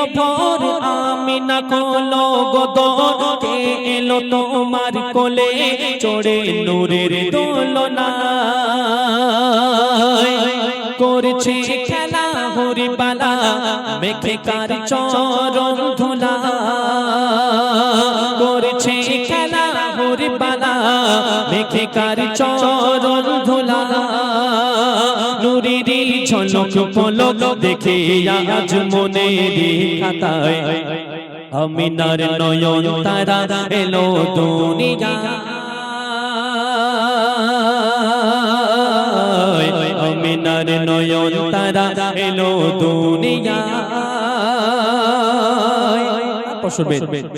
এলো ভর আমি না খোলো গোদর কে এলো তোমার কোলে? চড়ে নূরের দোলনা করছে খেলা হরি বালা মেঘে কার চরণ ধুলা। করছে খেলা হরি বালা মেঘে কার চরণ ঝলক পলক দেখে আজ মনে খাতায় আমিনার নয়ন তারা এলো দুনিয়া। আমিনার নয়ন তারা এলো দুনিয়া।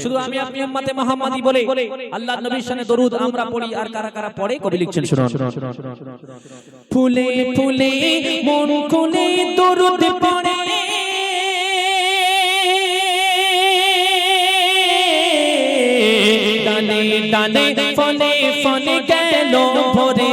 শুধু আমি আপনি উম্মতে মুহাম্মাদি বলে আল্লাহর নবীর শানে দরুদ আমরা পড়ি আর কারা কারা পড়ে কবি লিখছেন শুনুন। ফুলে ফুলে মন খুলে দরুদ পড়ে। ডালে ডালে ফলে ফলে গেল ভরে।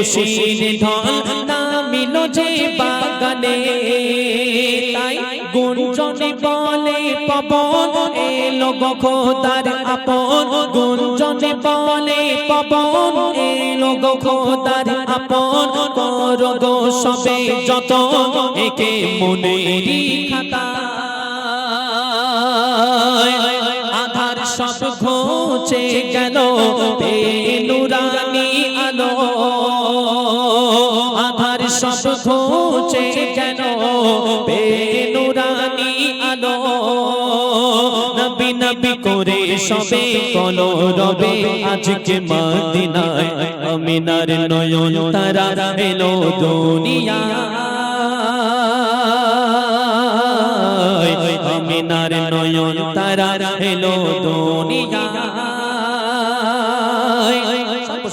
খুশির ধন নামিল যে বাগানে, তাই গুঞ্জনে বলে, পবন, এলো গখোদার আপন। গুঞ্জনে বলে, পবন, এলো গখোদার আপন। কর গো সবে যত একে মনেরই খাতা। আধার সব ঘুচে গেল বেনুরানি আধার সব ঘুচে গেল বেনুরানি আলো। নবী নবী করে সবে কলো রবে আজকে মদিনায়, আমিনার নয়ন তারা এলো দুনিয়া। আমিনার নয়ন তারা এলো দুনিয়া।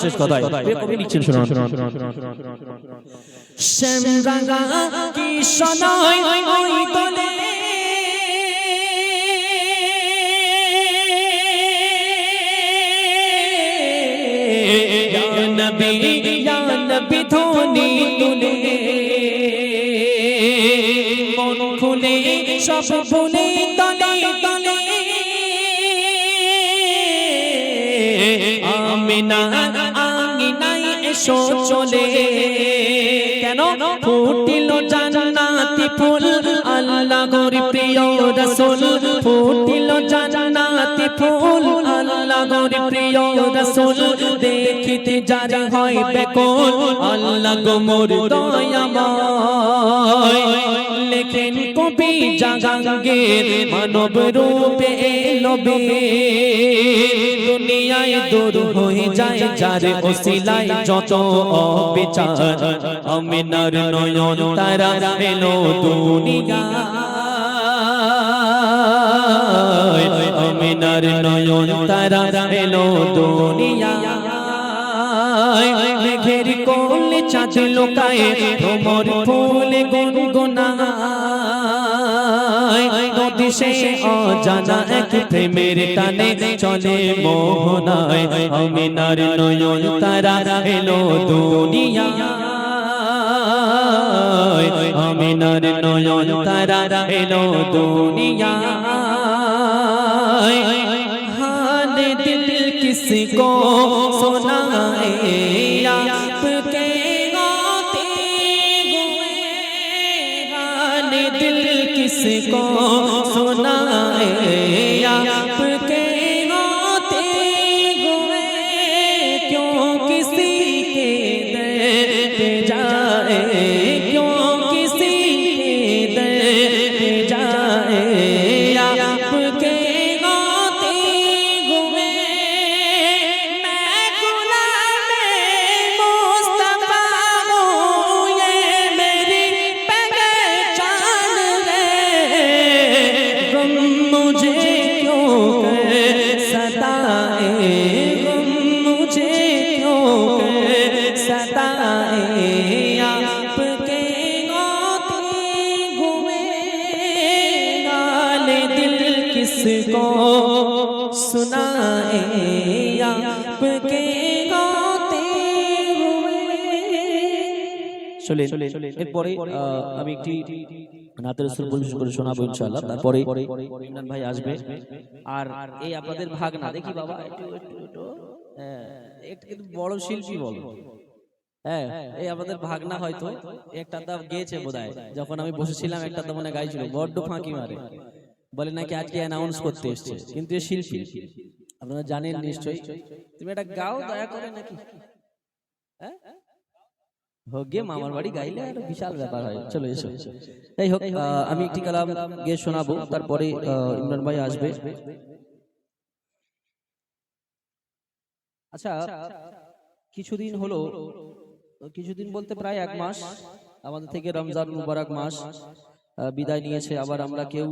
সর্বশেষ কথায়। কবি লিখছেন শুনুন। শ্যাম রাঙা কি শোনায় ওই দলে নবী ইয়া নবী ধ্বনি তুলে। মন খুলে সব ভুলে তলে তলে। আমিনা এসো চলে। কেন? ফুটিল জান্নাতি ফুল। আল্লাহ গরি প্রিয় রসুল। ফুটিল জান্নাতি ফুল। আল্লাহ গরি প্রিয় রসুল। দেখিতে যারা হয় বেকল। আল্লাহ গো মোর দয়াময়। লেখেন কবি জাগাঙ্গের মানব রূপে এলো দুনিয়ায় দূর হয়ে যায়, যার ওসিলায় যত অবিচার। আমিনার নয়ন তারা এলো দুনিয়া আমিনার নয়ন তারা এলো দুনিয়া মেঘের কোল চাঁদ লোকায় ভ্রমর ফুল গুনগুনা নদী সে অজানা এক প্রেমের টানে চলে মোহনায় আমিনার নয়ন তারা এলো দুনিয়া আমিনার নয়ন তারা এলো দুনিয়া हाल दिल किसको सुनाए आपके गाते हुए हाल दिल किसको সোনা किसको सुनाए आपके गाते हुए চলে এরপরে আহ, আমি একটি নাতের সুর পরিবেশন করে শোনাবো ইনশাআল্লাহ তারপরে ইমরান ভাই আসবে আর এই আপনাদের ভাগ না দেখি বাবা একটু একটু একটু হ্যাঁ, একটু কিন্তু বড় শিল্পী বলো হ্যাঁ এই আমাদের ভাগনা হয়তো একটা দাম গেয়েছে বোধহয় যখন আমি বসেছিলাম একটা দাম মনে গাইছিল বড্ড ফাঁকি মারে বলে নাকি আজকে অ্যানাউন্স করতে এসছে। কিন্তু এ শিল্পী। আপনারা জানেন নিশ্চয়ই। তুমি এটা গাও দয়া করে নাকি? হ্যাঁ? গে মামার বাড়ি গাইলে বিশাল ব্যাপার হয়। চলো এসো। যাই হোক আমি একটি কালাম গিয়ে শোনাবো। তারপরে ইমরান ভাই আসবে। আচ্ছা কিছুদিন হলো কিছুদিন বলতে প্রায় এক মাস আমাদের থেকে রমজান মুবারক মাস। বিদায় নিয়েছে। আবার আমরা কেউ